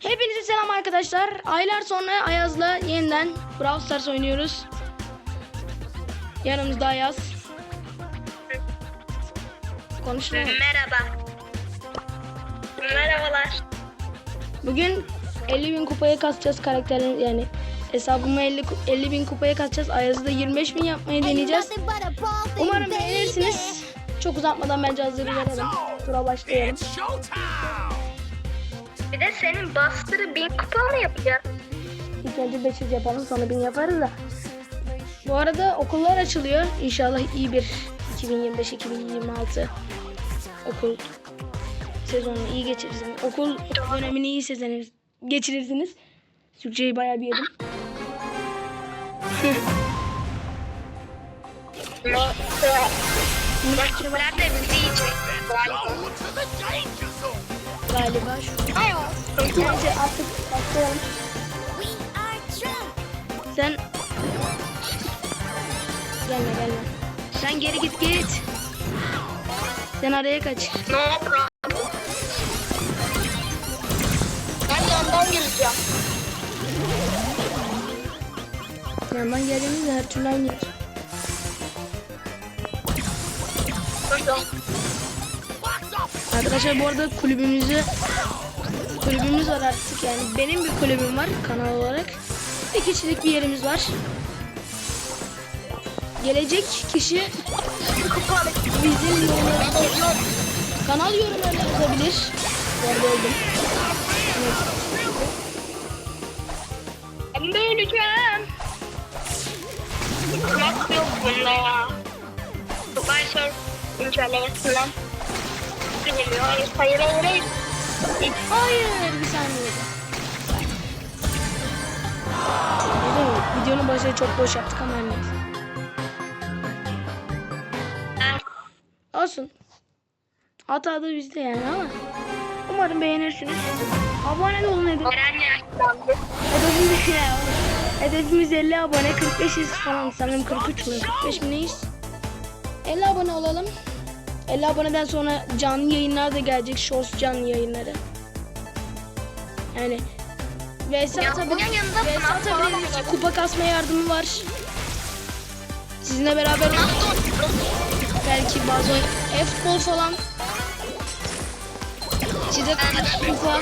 Hepinize selam arkadaşlar. Aylar sonra Ayaz'la yeniden Brawl Stars oynuyoruz. Yanımızda Ayaz. Konuşma. Merhaba. Merhabalar. Bugün 50 bin kupaya kasacağız karakterin yani hesabımı 50, ku- 50 bin kupaya kasacağız. Ayaz'ı da 25 bin yapmayı deneyeceğiz. Umarım beğenirsiniz. Çok uzatmadan bence hazır verelim. Tura başlayalım. De senin bastırı bin kupa mı yapacağız? İlk önce 500 yapalım sonra 1000 yaparız da. Bu arada okullar açılıyor. İnşallah iyi bir 2025-2026 okul sezonunu iyi geçirirsiniz. Okul dönemini iyi sezonuz geçirirsiniz. Türkçeyi bayağı bir yedim. Rakiler de bizi yiyecek. Galiba şu. Bence artık başlayalım. Sen gelme gelme. Sen geri git git. Sen araya kaç. Problem. Ben yandan gireceğim. Yandan geldiğimizde her türlü aynı yer. Pardon. Arkadaşlar bu arada kulübümüzü kulübümüz var artık yani benim bir kulübüm var kanal olarak. Bir kişilik bir yerimiz var. Gelecek kişi bizim yorumlarımıza kanal yorumlarına yazabilir. Bu arada öldüm. Ben de öleceğim. Nasıl yok bunda ya? Dubai Surf güncellemesinden. Geliyor. Hayır, hayır, hayır, hayır. Hayır bir saniye. Mi? Videonun başını çok boş yaptık ama neyse. Olsun. Hata da bizde yani ama. Umarım beğenirsiniz. Abone de olun edin. Hedefimiz, hedefimiz 50 abone. 45'iz falan sanırım 43 mü? 45 mi neyiz? 50 abone olalım. 50 aboneden sonra canlı yayınlar da gelecek. Shorts canlı yayınları. Yani VS atabilir, VS olabilir. Kupa kasma yardımı var. Sizinle beraber belki bazen e-futbol falan. Size kupa.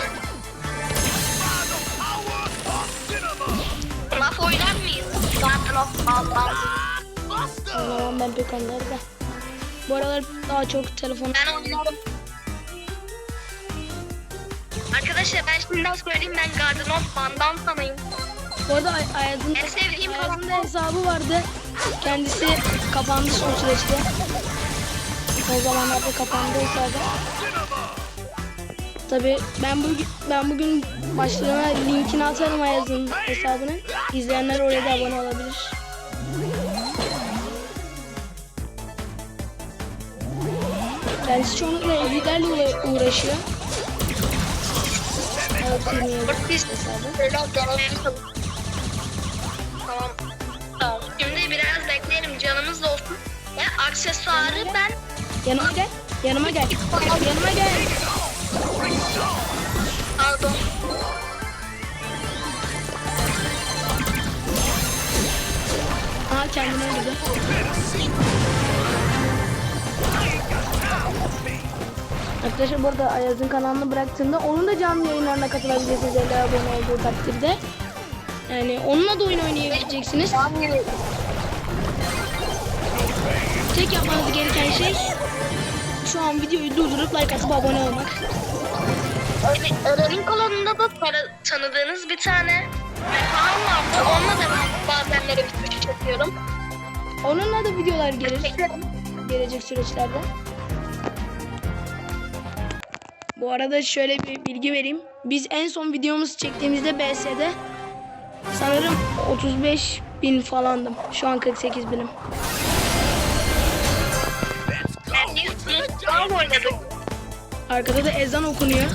Laf oynar mıyız? Zaten o Allah'ım. Ben pek onları da. Bu aralar daha çok telefon... Ben oynarım. Arkadaşlar ben şimdiden söyleyeyim ben Garden of Van'dan sanayım. Bu arada Ay- Ayaz'ın En sevdiğim Ayaz'ın hesabı vardı. Kendisi kapandı son süreçte. O zamanlarda kapandı hesabı. Tabi ben bugün ben bugün başlığına linkini atarım Ayaz'ın hesabının. İzleyenler oraya da abone olabilir. Kendisi çoğunlukla evliliklerle uğra- uğraşıyor. Evet, 27 Biz böyle. Tamam. Tamam. Şimdi biraz bekleyelim canımız da olsun. Ya aksesuarı ben Yanıma gel. Yanıma gel. Yanıma gel. aldım. Aa kendine öldürdü. Arkadaşlar bu arada Ayaz'ın kanalını bıraktığımda onun da canlı yayınlarına katılabilirsiniz 50 abone olduğu takdirde. Yani onunla da oyun oynayabileceksiniz. Tek yapmanız gereken şey şu an videoyu durdurup like atıp abone olmak. Öğrenim kolonunda da para- tanıdığınız bir tane mekan vardı. Onunla da ben bazenleri bir çekiyorum. Onunla da videolar gelir gelecek süreçlerde. Bu arada şöyle bir bilgi vereyim. Biz en son videomuzu çektiğimizde BS'de sanırım 35 bin falandım. Şu an 48 binim. Arkada da ezan okunuyor.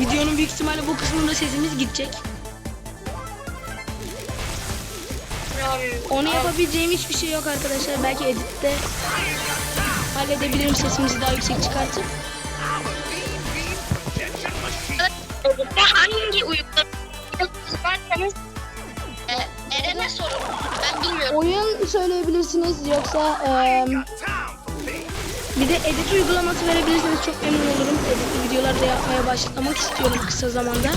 Videonun büyük ihtimalle bu kısmında sesimiz gidecek. Onu yapabileceğim hiçbir şey yok arkadaşlar. Belki editte halledebilirim sesimizi daha yüksek çıkartıp. Hangi hangi uygulama isterseniz e, Eren'e sorun. Ben bilmiyorum. Oyun söyleyebilirsiniz yoksa eee, bir de edit uygulaması verebilirsiniz. Çok memnun olurum. Editli videolar da yapmaya başlamak istiyorum kısa zamanda.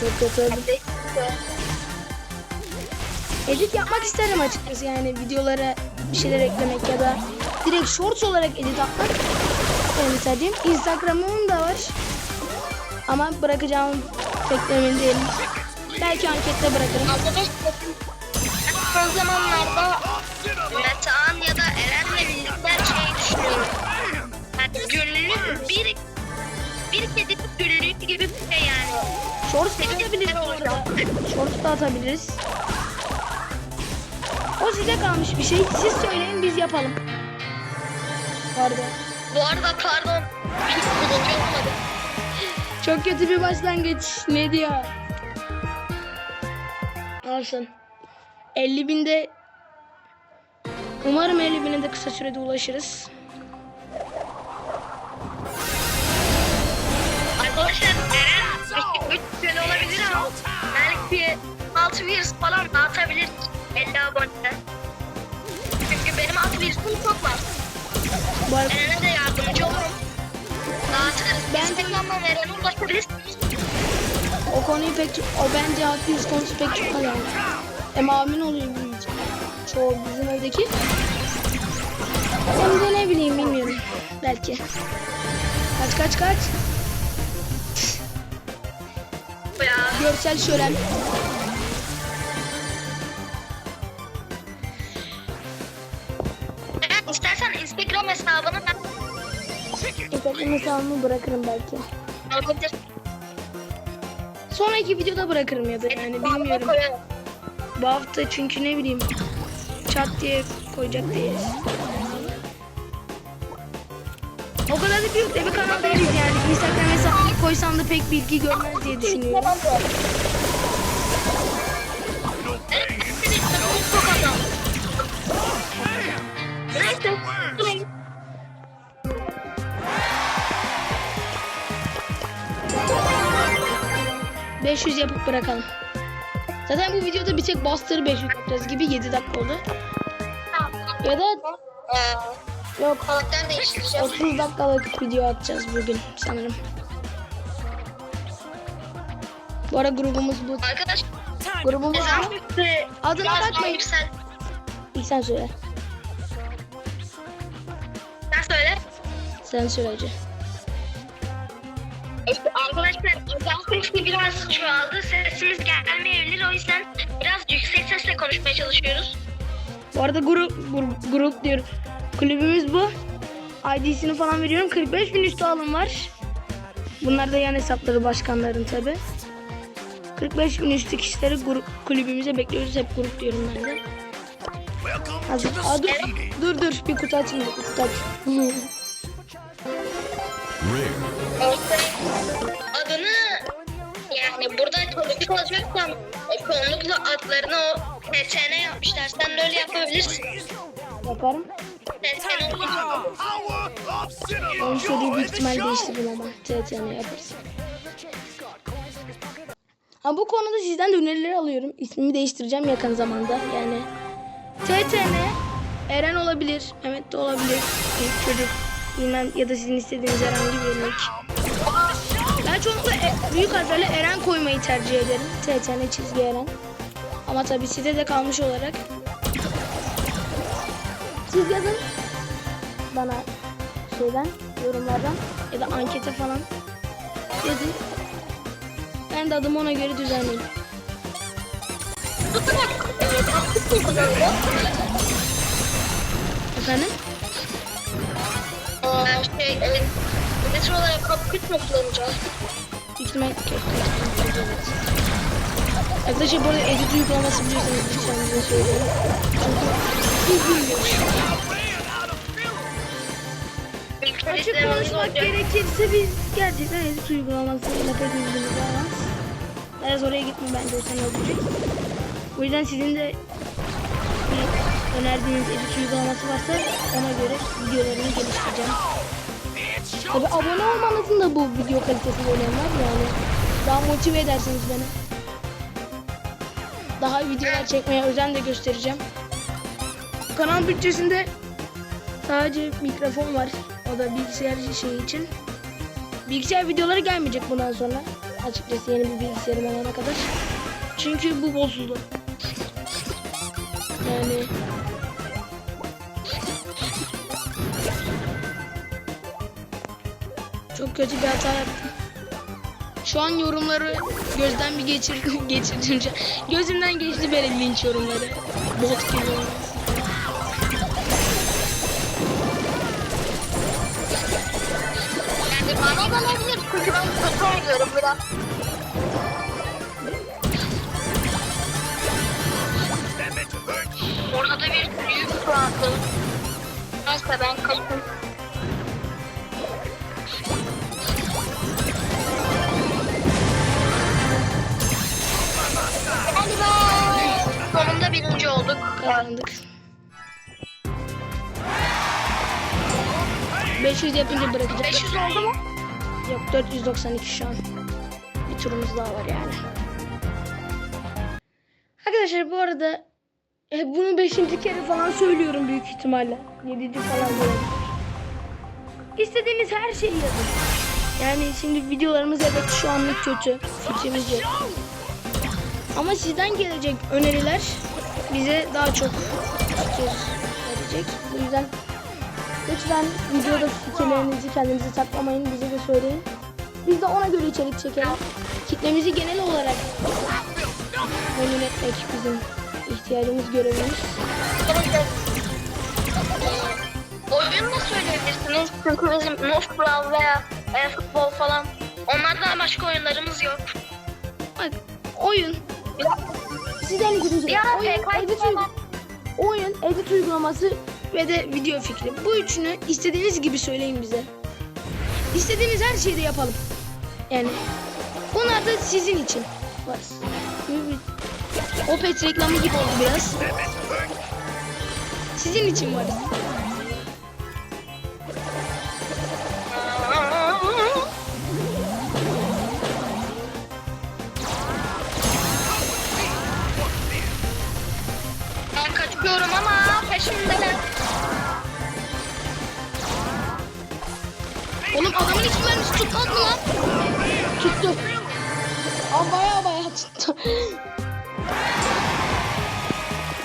Çok kötü. Edit yapmak isterim açıkçası yani videolara bir şeyler eklemek ya da direkt shorts olarak edit atmak benim tercihim. Instagram'ım da var. Ama bırakacağım pek de emin değilim. Belki ankette bırakırım. Son zamanlarda Metehan ya da Eren'le birlikte şey düşünüyorum. Yani günlük bir bir kedi günlük gibi bir şey yani. Shorts da atabiliriz bu arada. Shorts da atabiliriz. O size kalmış bir şey. Siz söyleyin biz yapalım. Pardon. Bu arada pardon. Bir kullanıcı olmadı. Çok kötü bir başlangıç. Ne diyor? Alsın. 50 binde Umarım 50 bine de kısa sürede ulaşırız. Arkadaşlar Eren belki 3 gün olabilir ama belki 6 virüs falan dağıtabilir 50 abonede. Çünkü benim 6 virüsüm çok var. Bu arada Eren'e de yardımcı olurum. Dağıtırız. Ben- Instagram'dan Eren'e ulaşabilirsiniz. o konuyu pek o bence haklı yüz konusu pek tutmaz yani. Hem amin oluyor büyüyünce. Çoğu bizim evdeki. Hem de ne bileyim bilmiyorum. Belki. Kaç kaç kaç. Görsel şölen. Instagram hesabını ben Instagram hesabımı bırakırım belki. alabilirsin. Sonraki videoda bırakırım ya da yani bilmiyorum. Bu hafta çünkü ne bileyim çat diye koyacak değiliz. O kadar da büyük de bir kanal değiliz yani. Instagram hesabını koysam da pek bilgi görmez diye düşünüyorum. 500 yapıp bırakalım. Zaten bu videoda bir tek Buster 500 yapacağız gibi 7 dakika oldu. Ya da Ee, yok karakter değiştireceğim. 30 dakikalık video atacağız bugün sanırım. Bu ara grubumuz bu. Arkadaş Grubumuz bu. Adına bakmayın. yüksel. İlk sen söyle. Sen söyle. Sen söyle ezan sesli biraz çoğaldı. Sesimiz gelmeyebilir. O yüzden biraz yüksek sesle konuşmaya çalışıyoruz. Bu arada grup, grup, grup diyorum. Kulübümüz bu. ID'sini falan veriyorum. 45 bin üstü alım var. Bunlar da yan hesapları başkanların tabi. 45 bin üstü kişileri grup, kulübümüze bekliyoruz. Hep grup diyorum ben de. Hadi, aa, dur, dur dur bir kutu açayım bir kutu aç. Çocuk olacaksam e, çoğunlukla adlarını o TTN yapmışlar. Sen de öyle yapabilirsin. Yaparım. TTN olunca Onun istediği büyük ihtimal değiştiririm ama. TTN yaparız. Ha bu konuda sizden de önerileri alıyorum. İsmimi değiştireceğim yakın zamanda. Yani TTN Eren olabilir, Mehmet de olabilir. Bir çocuk bilmem ya da sizin istediğiniz herhangi bir nick. Çoğunlukla e- büyük harflerle Eren koymayı tercih ederim. TTN çizgi Eren. Ama tabii size de kalmış olarak. Siz yazın bana şeyden, yorumlardan ya da ankete falan yazın. Ben de adımı ona göre düzenleyeyim. Efendim? Ee, şey, e, metre olarak kapküt mü kullanacağız? Evet. Arkadaşlar bu arada edit uygulaması biliyorsanız lütfen bize söyleyin. Çünkü. Açık konuşmak gerekirse biz gerçekten edit uygulamasıyla pek ilgimiz olmaz. Biraz oraya gitme bence o seni öldürecek. O yüzden sizin de bir önerdiğiniz edit uygulaması varsa ona göre videolarını geliştireceğim. Tabi abone olmanızın da bu video kalitesi önemli var yani. Daha motive edersiniz beni. Daha videolar çekmeye özen de göstereceğim. Kanal bütçesinde sadece mikrofon var. O da bilgisayar şeyi için. Bilgisayar videoları gelmeyecek bundan sonra. Açıkçası yeni bir bilgisayarım olana kadar. Çünkü bu bozuldu. Yani çok kötü bir hata yaptım. Şu an yorumları gözden bir geçir geçirince gözümden geçti böyle linç yorumları. Bot gibi. Yani bana olabilir çünkü ben kötü oynuyorum biraz. Orada da bir büyük vardı. Neyse ben kaçtım. Birinci olduk. Kazandık. 500 yapınca bırakacağım. 500 oldu mu? Yok 492 şu an. Bir turumuz daha var yani. Arkadaşlar bu arada e, bunu 5. kere falan söylüyorum büyük ihtimalle. 7. falan olabilir. İstediğiniz her şeyi yazın. Yani şimdi videolarımız evet şu anlık kötü. Fikrimiz yok. Ama sizden gelecek öneriler bize daha çok fikir verecek. Bu yüzden lütfen videoda fikirlerinizi kendinize saklamayın. Bize de söyleyin. Biz de ona göre içerik çekelim. Kitlemizi genel olarak memnun etmek bizim ihtiyacımız, görevimiz. Oyun da söyleyebilirsiniz. Çünkü bizim Nofbral veya e, futbol falan onlardan başka oyunlarımız yok. Bak oyun sizden gidince Ya, oyun, edit, oyun, edit uygulaması ve de video fikri. Bu üçünü istediğiniz gibi söyleyin bize. İstediğiniz her şeyi de yapalım. Yani bunlar da sizin için var. Opet reklamı gibi oldu biraz. Sizin için varız. Peşimdeler. Oğlum adamın hiç mermisi tutmaz mı lan? Tuttu. Aa baya baya tuttu.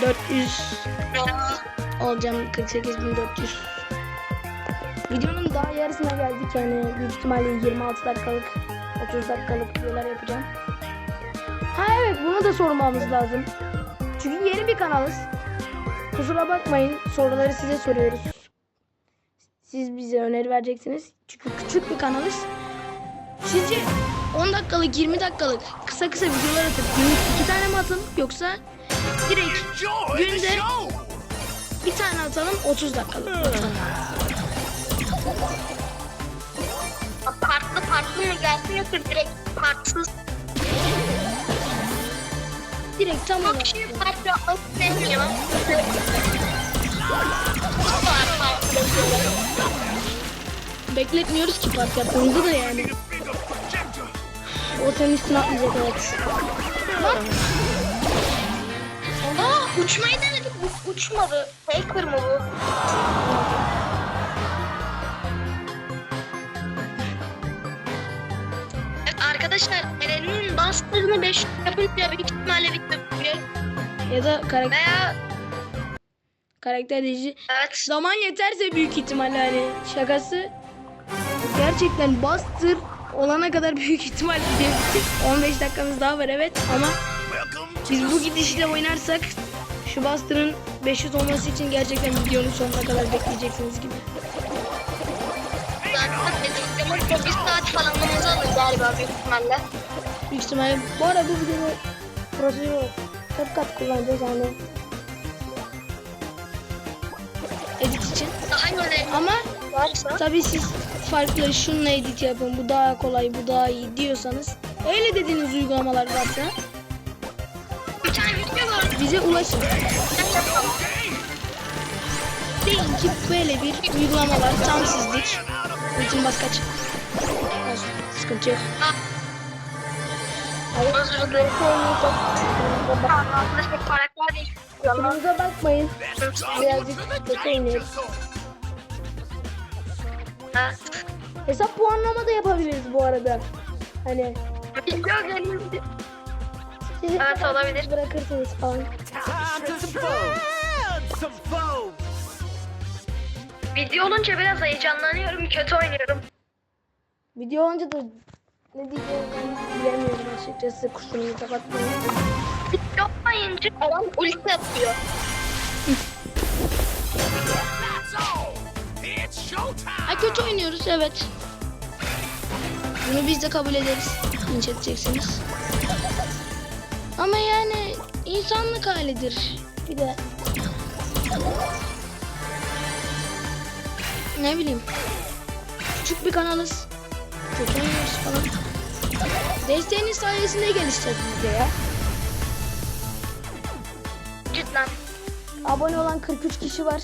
400 olacağım 48400. Videonun daha yarısına geldik yani büyük ihtimalle 26 dakikalık 30 dakikalık videolar yapacağım. Ha evet bunu da sormamız lazım. Çünkü yeni bir kanalız. Kusura bakmayın soruları size soruyoruz. Siz bize öneri vereceksiniz. Çünkü küçük bir kanalız. Sizce 10 dakikalık 20 dakikalık kısa kısa videolar atıp günlük iki tane mi atalım yoksa direkt günde bir tane atalım 30 dakikalık. Partlı partlı mı gelsin yoksa direkt partsız. Direkt tam olarak. Bekletmiyoruz ki part yapmamızı da yani. O senin üstüne atlayacak evet. Aa uçmayı denedik. Bu uçmadı. Faker mı bu? Evet arkadaşlar Eren'in bastığını 5 yapınca büyük ihtimalle video bitiyor. Ya da karakter, Veya karakter değişi. evet Zaman yeterse büyük ihtimalle hani şakası gerçekten bastır olana kadar büyük ihtimalle video bitecek. 15 dakikamız daha var evet ama biz bu gidişle oynarsak şu bastırın 500 olması için gerçekten videonun sonuna kadar bekleyeceksiniz gibi. zaten dediklerimiz bir saat falanımızı alır galiba büyük ihtimalle. Büyük ihtimalle bu arada bu olarak kat kat kullanacağız yani. Edit için. Ama tabii siz farklı şununla edit yapın bu daha kolay bu daha iyi diyorsanız öyle dediğiniz uygulamalar varsa bize ulaşın. Deyin ki böyle bir uygulama var tam sizlik. Ultim bas kaç. Olsun. Sıkıntı yok. Özür dilerim. Arkadaşlar karakter değiştiriyor. Kusurumuza bakmayın. Birazcık kötü oynuyoruz. Hesap puanlama da yapabiliriz bu arada. Hani siz Evet, olabilir. bırakırsınız falan. Video olunca biraz heyecanlanıyorum. Kötü oynuyorum. Video olunca da ne diyeceğimi ben bilemiyorum açıkçası. Kusurumuza bakmayın. Video olmayınca adam ulti atıyor. Ha kötü oynuyoruz evet. Bunu biz de kabul ederiz. Linç edeceksiniz. Ama yani insanlık halidir. Bir de ne bileyim küçük bir kanalız. Kötü oynuyoruz falan. Desteğiniz sayesinde gelişeceğiz biz de ya. Cidden. Abone olan 43 kişi var.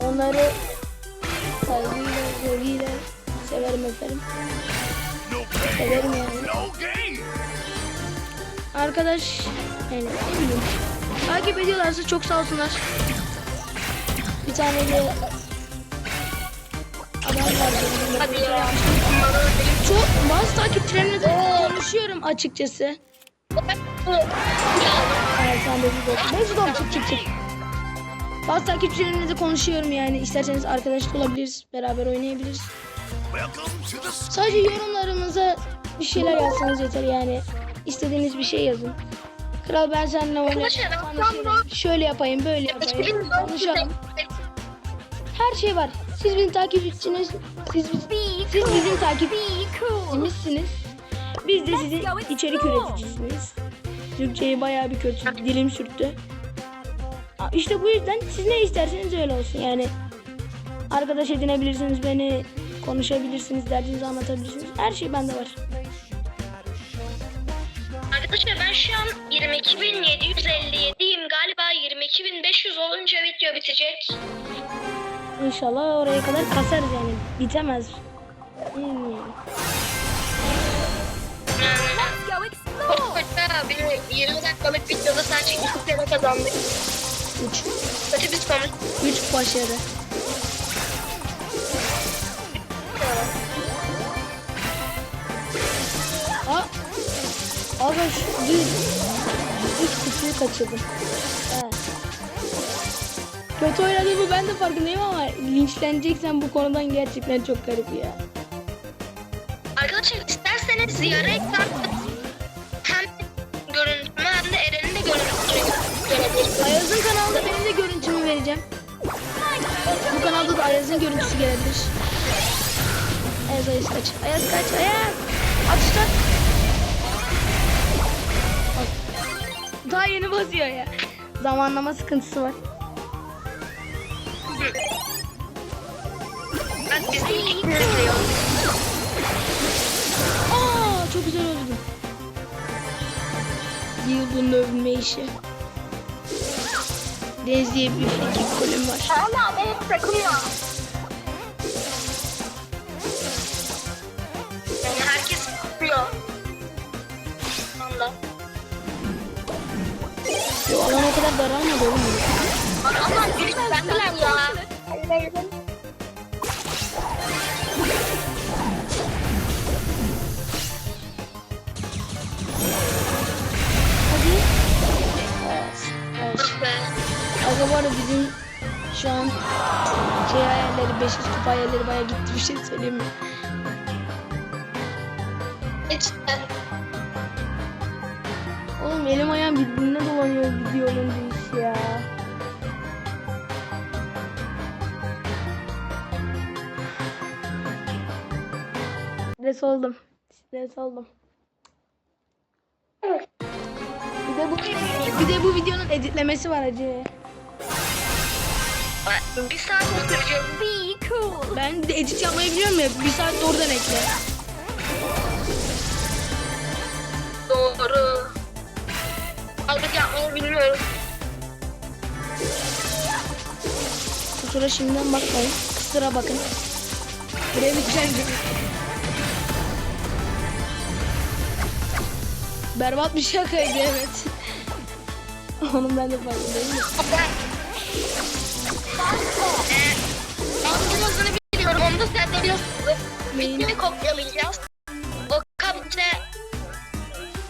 Onları saygıyla, sevgiyle severim efendim. No pain, Severim yani. Arkadaş yani ne bileyim. Takip ediyorlarsa çok sağ olsunlar. Bir tane de. Hadi ya. Çok bazı takipçilerimle de konuşuyorum açıkçası. Evet sen de bir Mecnun çık çık çık. Bazı takipçilerimle de konuşuyorum yani. İsterseniz arkadaşlık olabiliriz. Beraber oynayabiliriz. Sadece yorumlarımıza bir şeyler yazsanız yeter yani. İstediğiniz bir şey yazın. Kral ben seninle şöyle, şöyle yapayım, böyle yapayım. Konuşalım. Her şey var. Siz bizim takipçiniz, siz, siz bizim takipçimizsiniz. Biz de sizin içerik üreticisiniz. Türkçeyi bayağı bir kötü dilim sürttü. İşte bu yüzden siz ne isterseniz öyle olsun. Yani arkadaş edinebilirsiniz beni, konuşabilirsiniz, derdinizi anlatabilirsiniz. Her şey bende var. Arkadaşlar ben şu an 22.757'yim. Galiba 22.500 olunca video bitecek. İnşallah oraya kadar kasarız yani. Bitemez. Hmm. Kötü bir 20 dakikalık videoda sadece 2 kere kazandık. Üç. Kötü bir sonuç. Üç başarı. Aa. Şu düz. Üç kutuyu kaçırdım. Evet. Kötü oynadığımı ben de farkındayım ama linçleneceksen bu konudan gerçekten çok garip ya. Arkadaşlar isterseniz yarı ekranda hem görüntümü hem de Eren'in de görüntüsünü görebilirsiniz. Ayaz'ın kanalında benim de görüntümü vereceğim. Bu kanalda da Ayaz'ın görüntüsü gelebilir. Ayaz Ayaz kaç. Ayaz kaç. Ayaz. At usta. Bak. Daha yeni basıyor ya. Zamanlama sıkıntısı var. Diyor. Aa çok güzel öldüm. Yıldın övünme işi. Deniz diye bir ekip kulüm var. Hala ya. Yani herkes tutuyor. Valla. Yo alan o kadar daralmadı oğlum. Ama bir bendeler ya. Hadi. Aga bu arada bizim şu an şey hayalleri 500 kupa hayalleri baya gitti bir şey söyleyeyim mi? Cidden. Oğlum elim ayağım birbirine dolanıyor video olunca iş ya. Stres oldum. Stres oldum. Bir de bu bir de bu videonun editlemesi var acı. Bir saat oturacağım. Ben bir de edit yapmayı biliyorum ya. Bir saat oradan ekle. Doğru. Aldık yapmayı bilmiyorum. Kusura şimdiden bakmayın. Kusura bakın. Piremitler gibi. Berbat bir şakaydı evet. Onun ben de farkındayım. Ben, Adını biliyorum. Onu da sen de biliyorsun. Neyin? Bitini kopyalayacağız. O kapçe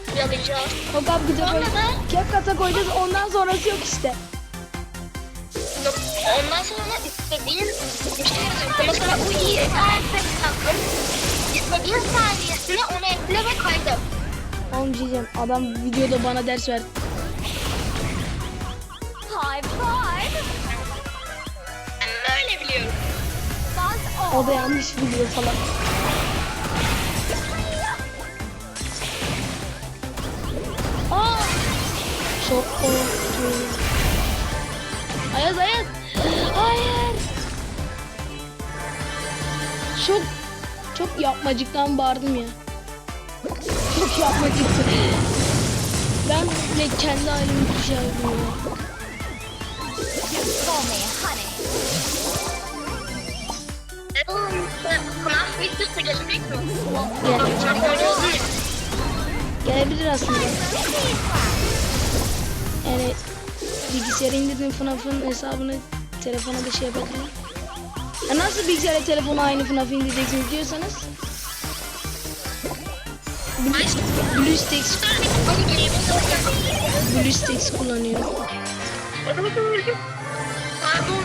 kopyalayacağız. O kap gıda koy. Sonra da- Kep kata koyacağız ondan sonrası yok işte. Ondan sonra istediğin bir şey yazıyorsun. Mesela bu iyi eserse takım. İstediğin saniyesine onu ekle ve kaydet. Oğlum diyeceğim. Adam videoda bana ders verdi. High five. O da yanlış biliyor falan. Aa! Çok korktum. Ayaz Ayaz. Hayır. Çok çok yapmacıktan bağırdım ya. Çok yapmacıktı. Ben de kendi halimi düşerdim ya. Call me honey. Videosu gelecek mi? Gel. Çok öyle oldu ya. Gelebilir aslında. Yani bilgisayara indirdim FNAF'ın hesabını telefona da şey yapabilirim. Ya nasıl bilgisayara telefona aynı FNAF'ı indireceksiniz diyorsanız BlueStacks BlueStacks kullanıyor. Pardon.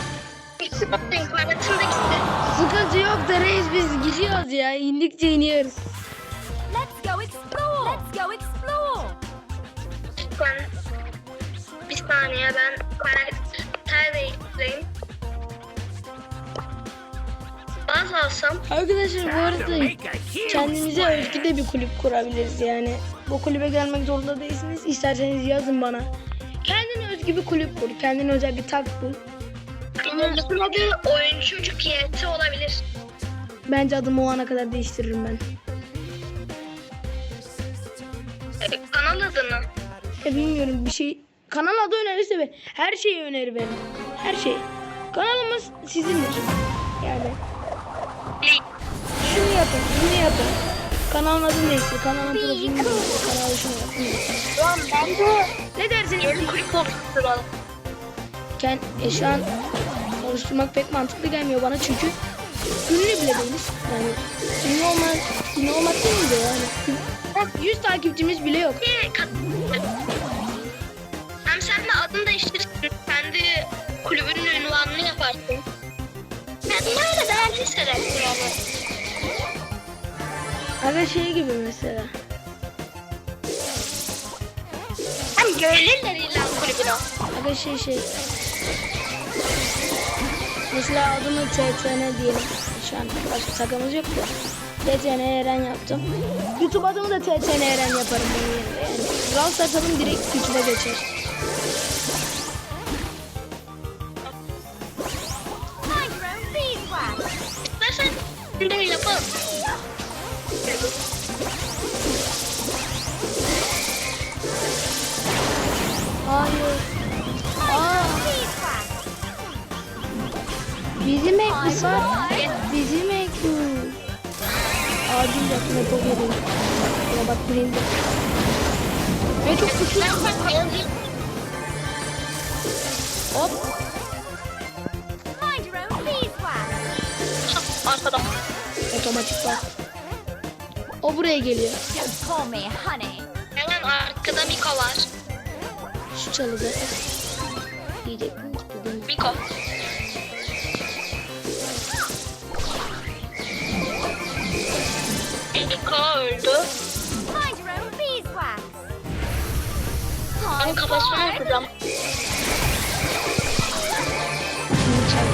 İnternetim de gitti. Sıkıntı yok da reis biz gidiyoruz ya. İndikçe iniyoruz. Let's go explore. Let's go explore. Ben bir saniye ben karakter değiştireyim. Baz alsam Arkadaşlar bu arada kendimize özgü de bir kulüp kurabiliriz yani. Bu kulübe gelmek zorunda değilsiniz. İsterseniz yazın bana. Kendine özgü bir kulüp kur. Kendine özel bir tak bul. Kulübün adı oyuncu çocuk YT olabilir. Bence adımı o ana kadar değiştiririm ben. Ee, kanal adını. E bilmiyorum bir şey. Kanal adı önerirse ve her şeyi öneri verin. Her şey. Kanalımız sizindir. Yani şunu yapın, bunu yapın. Kanalın adını değiştir. Kanalın profilini değiştir. Kanalı şunu yapın. Lan ben de Ne dersiniz? yeni kulüp oluşturalım. Ken, e, şu an oluşturmak pek mantıklı gelmiyor bana çünkü ünlü bile değiliz. Yani ünlü olmak, ünlü olmak değil de yani. Bak 100 takipçimiz bile yok. Hem sen de adını değiştirirsin. Kendi kulübünün ünvanını yaparsın. Kendini öyle değerli hissedersin yani. Aga şey gibi mesela. Hem görülürler ilan kulübüne. Aga şey şey. Mesela adımı TTN diyelim. Şu an başka sakamız yok da. TTN Eren yaptım. YouTube adımı da TTN Eren yaparım. Yani Brawl Stars adım direkt YouTube'a geçer. Ve çok yazayım. Hop. Arkadan. Otomatik bak. O buraya geliyor. Hemen arkada Miko var. Şu çalıda. Diyecektim. Miko Vuracağım. Şimdi çal.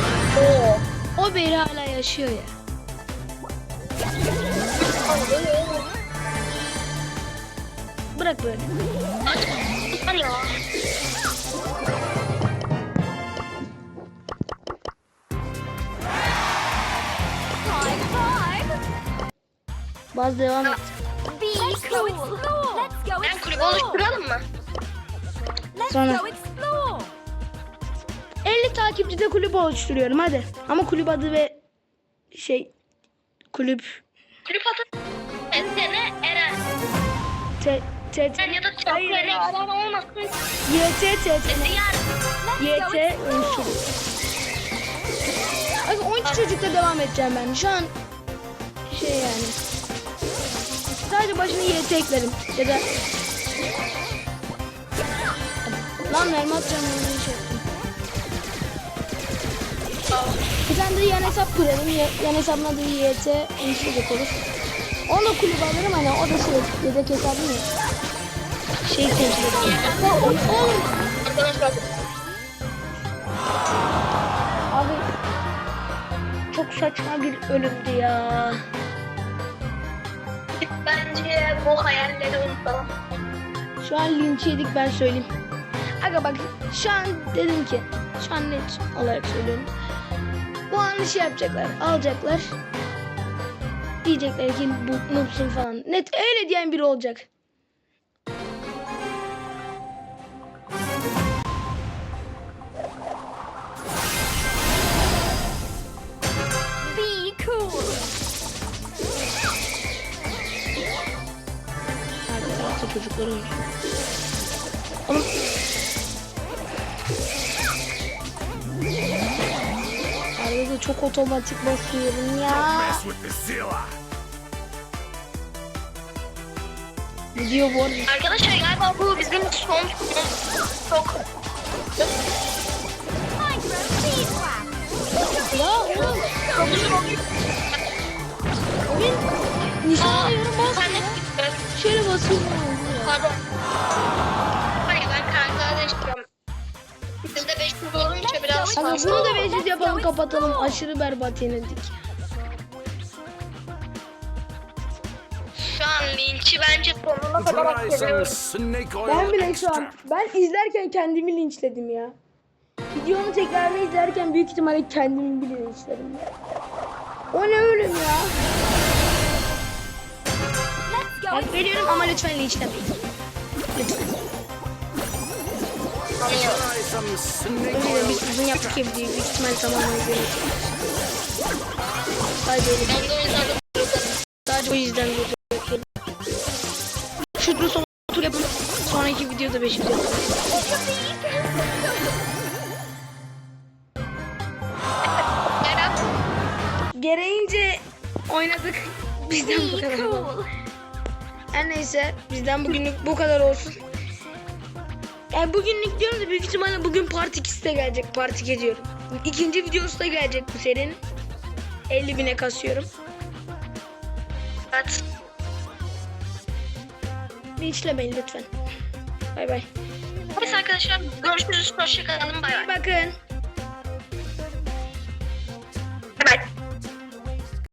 Oo. O beri hala yaşıyor ya. Bırak böyle. Five. Baz devam et. Be cool. Let's go Ben kulübü oluşturalım mı? Sonra. go explore. 50 takipçide kulüp oluşturuyorum hadi. Ama kulüp adı ve şey kulüp Kulüp adı Sene Eren. T T Sen ya da Hayır, Çapkele Eren olmasın. YT T Diğer YT. Abi 12 çocukla devam edeceğim ben. Şu an şey yani. Sadece başına YT eklerim. Ya da Lan mermi atacağım onu şey yaptım. Bir tane de yan hesap kurarım. Ya- Yan hesabın adı YT unsur olur. Onu da kulübe alırım hani o da şey yedek hesabım ya. Şey temsil arkadaşlar Abi çok saçma bir ölümdü ya. bence bu hayalleri unutalım. Şu an linç yedik ben söyleyeyim. Aga bak şu an dedim ki şu an net olarak söylüyorum. Bu an şey yapacaklar alacaklar. Diyecekler ki bu noobsun falan. Net öyle diyen biri olacak. Be cool. Arka tarafta çocuklar çok otomatik basıyorum ya. Gidiyor bu arada. Arkadaşlar galiba bu bizim son çok. Ya oğlum. Oyun nişan alıyorum bas. Şöyle basıyorum. Pardon. Ama bunu da 500 yapalım kapatalım. Aşırı berbat yenildik. Şu an linçi bence sonuna kadar hak ediyorum. Ben bile şu an ben izlerken kendimi linçledim ya. Videonu tekrarda izlerken büyük ihtimalle kendimi bile linçledim. ya. O ne ölüm ya? Let's go. Hak veriyorum ama lütfen linçlemeyin. Lütfen. Öyle oil biz uzun yaptık ya. Büyük ihtimalle tamamen izlemek. Sadece öyle. Ben de Sadece o yüzden yapıyorum. Şutlu son tur yapın. Sonraki videoda 500 yapalım. Berat Gereğince oynadık. Bizden bu kadar. Her neyse bizden bugünlük bu kadar olsun. Yani bugünlük diyorum da büyük ihtimalle bugün part 2'si de gelecek. Part 2 diyorum. İkinci videosu da gelecek bu serinin. 50 bine kasıyorum. Evet. Linçlemeyin lütfen. Bay bay. Neyse arkadaşlar görüşürüz. Hoşçakalın. Bay bay. Bakın. Bay bay.